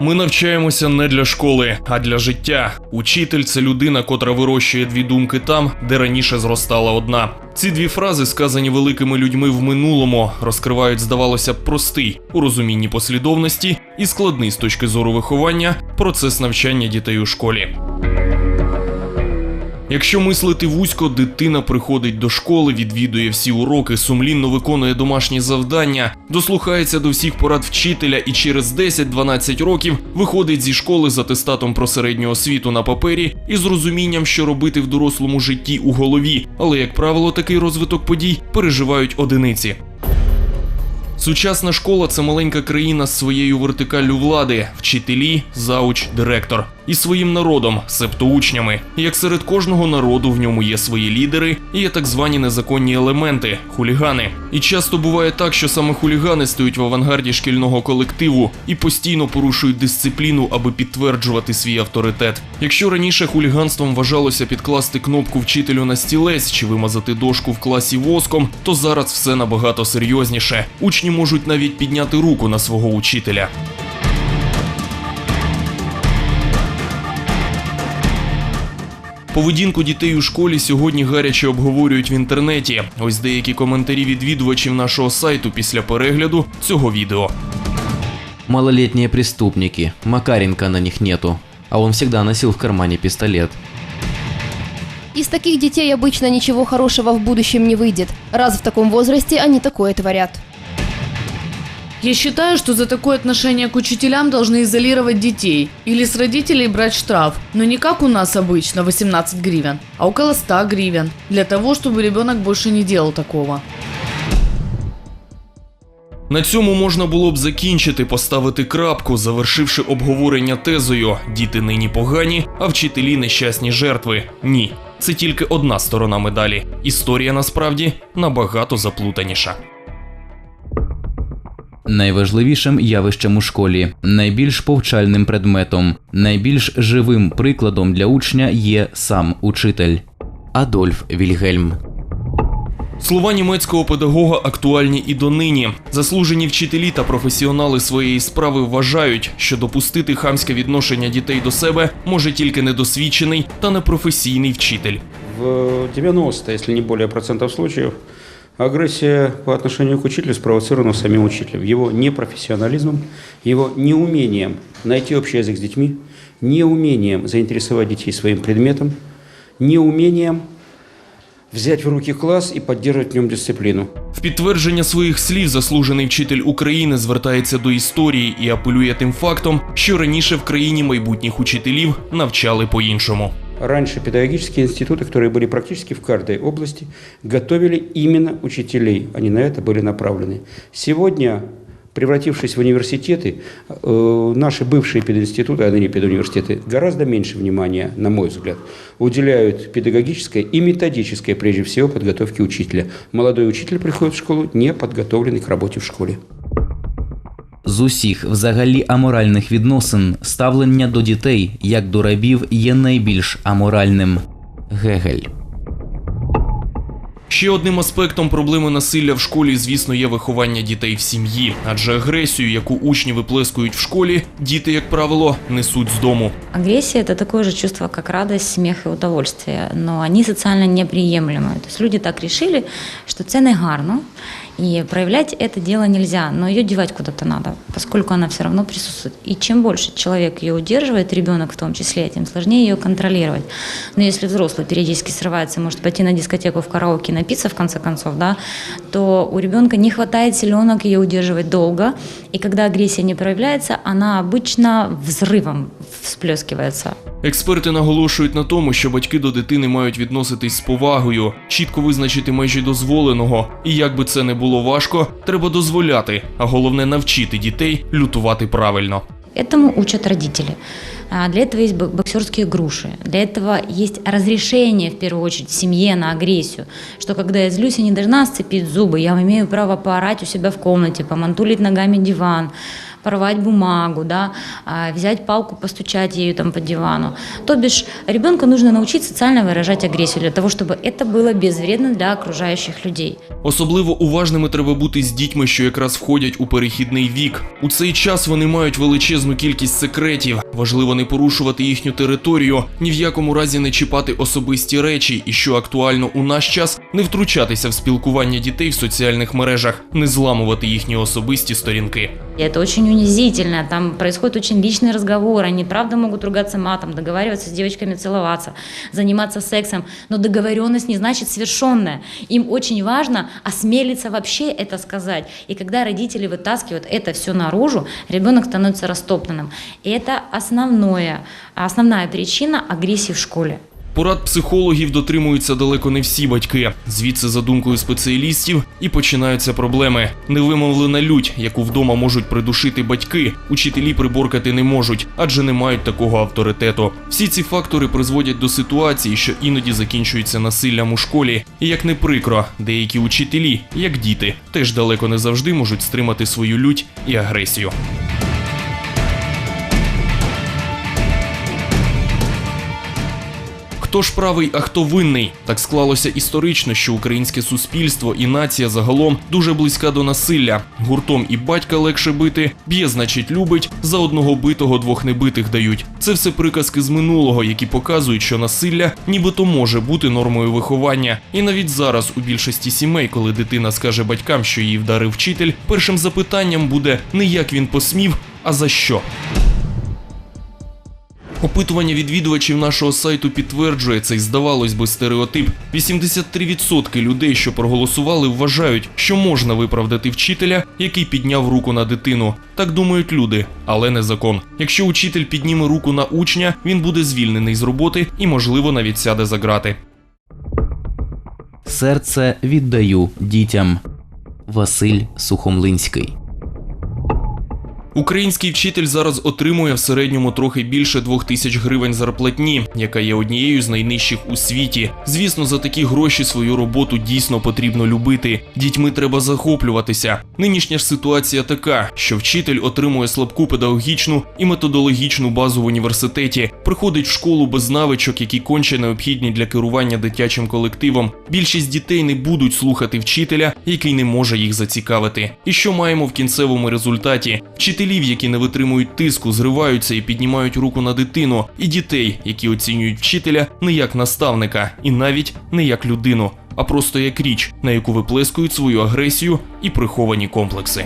Ми навчаємося не для школи, а для життя. Учитель це людина, котра вирощує дві думки там, де раніше зростала одна. Ці дві фрази, сказані великими людьми в минулому, розкривають, здавалося б, простий у розумінні послідовності і складний з точки зору виховання процес навчання дітей у школі. Якщо мислити вузько, дитина приходить до школи, відвідує всі уроки, сумлінно виконує домашні завдання, дослухається до всіх порад вчителя і через 10-12 років виходить зі школи з атестатом про середню освіту на папері і з розумінням, що робити в дорослому житті у голові. Але, як правило, такий розвиток подій переживають одиниці. Сучасна школа це маленька країна з своєю вертикаллю влади, вчителі, зауч, директор і своїм народом, себто учнями. Як серед кожного народу в ньому є свої лідери, і є так звані незаконні елементи хулігани. І часто буває так, що саме хулігани стають в авангарді шкільного колективу і постійно порушують дисципліну, аби підтверджувати свій авторитет. Якщо раніше хуліганством вважалося підкласти кнопку вчителю на стілець чи вимазати дошку в класі воском, то зараз все набагато серйозніше. Учні можуть навіть підняти руку на свого учителя. Поведінку дітей у школі сьогодні гаряче обговорюють в інтернеті. Ось деякі коментарі відвідувачів нашого сайту після перегляду цього відео. Малолетние преступники. Макаренко на них нету. А он всегда носил в кармане пистолет. Из таких детей обычно ничего хорошего в будущем не выйдет. Раз в таком возрасте они такое творят. Я считаю, что за такое отношение к учителям должны изолировать детей или с родителей брать штраф, но не как у нас обычно 18 гривен, а около 100 гривен, для того, чтобы ребенок больше не делал такого. На цьому можна було б закінчити, поставити крапку, завершивши обговорення тезою Діти нині погані, а вчителі нещасні жертви. Ні, це тільки одна сторона медалі. Історія насправді набагато заплутаніша. Найважливішим явищем у школі, найбільш повчальним предметом, найбільш живим прикладом для учня є сам учитель. Адольф Вільгельм. Слова німецького педагога актуальні і донині. Заслужені вчителі та професіонали своєї справи вважають, що допустити хамське відношення дітей до себе може тільки недосвідчений та непрофесійний вчитель. В 90, если не более процентов случаев, агрессия по отношению к учителю спровоцирована самим учителем, его непрофессионализмом, его неумением найти общий язык с детьми, неумением заинтересовать детей своим предметом, неумением взять в руки класс и поддерживать в нем дисциплину. В підтвердження своїх слів заслужений вчитель України звертається до історії і апелює тим фактом, що раніше в країні майбутніх учителів навчали по-іншому. Раньше педагогические институты, которые были практически в каждой области, готовили именно учителей. Они на это были направлены. Сегодня, превратившись в университеты, э, наши бывшие пединституты, а ныне педуниверситеты, гораздо меньше внимания, на мой взгляд, уделяют педагогической и методической, прежде всего, подготовке учителя. Молодой учитель приходит в школу не подготовленный к работе в школе. З усіх взагалі аморальних відносин ставлення до дітей як до рабів є найбільш аморальним. Гегель. Ще одним аспектом проблеми насилля в школі, звісно, є виховання дітей в сім'ї, адже агресію, яку учні виплескують в школі, діти, як правило, несуть з дому. Агрессия – это такое же чувство, как радость, смех и удовольствие, но они социально неприемлемы. То есть люди так решили, что це не гарно, и проявлять это дело нельзя, но ее девать куда-то надо, поскольку она все равно присутствует. И чем больше человек ее удерживает, ребенок в том числе, тем сложнее ее контролировать. Но если взрослый периодически срывается, может пойти на дискотеку в караоке, напиться в конце концов, да, то у ребенка не хватает силенок ее удерживать долго, и когда агрессия не проявляется, она обычно взрывом всплескивается. Експерти наголошують на тому, що батьки до дитини мають відноситись з повагою, чітко визначити межі дозволеного, і як би це не було важко, треба дозволяти, а головне навчити дітей лютувати правильно. Этому учат родители. А, Для этого есть бо- боксерские груши. Для этого есть разрешение, в первую очередь, в семье на агрессию. Что когда я злюсь, я не должна сцепить зубы, я имею право поорать у себя в комнате, помантулить ногами диван, порвать бумагу, да, а, взять палку, постучать ею там по дивану. То бишь ребенку нужно научить социально выражать агрессию для того, чтобы это было безвредно для окружающих людей. Особливо уважними треба бути з дітьми, що якраз входять у перехідний вік. У цей час вони мають величезну кількість секретів. Важливо не порушувати їхню територію, ні в якому разі не чіпати особисті речі, і що актуально у наш час, не втручатися в спілкування дітей в соціальних мережах, не зламувати їхні особисті сторінки. Это очень унизительно, там происходит очень личный разговор, они правда могут ругаться матом, договариваться с девочками целоваться, заниматься сексом, но договоренность не значит совершенная. Им очень важно осмелиться вообще это сказать. И когда родители вытаскивают это все наружу, ребенок становится растоптанным. И это основное, основная причина агрессии в школе. Порад психологів дотримуються далеко не всі батьки. Звідси, за думкою спеціалістів, і починаються проблеми. Невимовлена лють, яку вдома можуть придушити батьки, учителі приборкати не можуть, адже не мають такого авторитету. Всі ці фактори призводять до ситуації, що іноді закінчуються насиллям у школі. І як не прикро, деякі учителі, як діти, теж далеко не завжди можуть стримати свою лють і агресію. Хто ж правий, а хто винний? Так склалося історично, що українське суспільство і нація загалом дуже близька до насилля. Гуртом і батька легше бити, б'є, значить, любить, за одного битого двох небитих дають. Це все приказки з минулого, які показують, що насилля нібито може бути нормою виховання. І навіть зараз у більшості сімей, коли дитина скаже батькам, що її вдарив вчитель, першим запитанням буде не як він посмів, а за що. Опитування відвідувачів нашого сайту підтверджує цей, здавалось би, стереотип. 83% людей, що проголосували, вважають, що можна виправдати вчителя, який підняв руку на дитину. Так думають люди, але не закон. Якщо учитель підніме руку на учня, він буде звільнений з роботи і, можливо, навіть сяде за грати. Серце віддаю дітям. Василь Сухомлинський. Український вчитель зараз отримує в середньому трохи більше двох тисяч гривень зарплатні, яка є однією з найнижчих у світі. Звісно, за такі гроші свою роботу дійсно потрібно любити. Дітьми треба захоплюватися. Нинішня ж ситуація така, що вчитель отримує слабку педагогічну і методологічну базу в університеті, приходить в школу без навичок, які конче необхідні для керування дитячим колективом. Більшість дітей не будуть слухати вчителя, який не може їх зацікавити. І що маємо в кінцевому результаті? Вчителів, які не витримують тиску, зриваються і піднімають руку на дитину, і дітей, які оцінюють вчителя не як наставника, і навіть не як людину, а просто як річ, на яку виплескують свою агресію і приховані комплекси.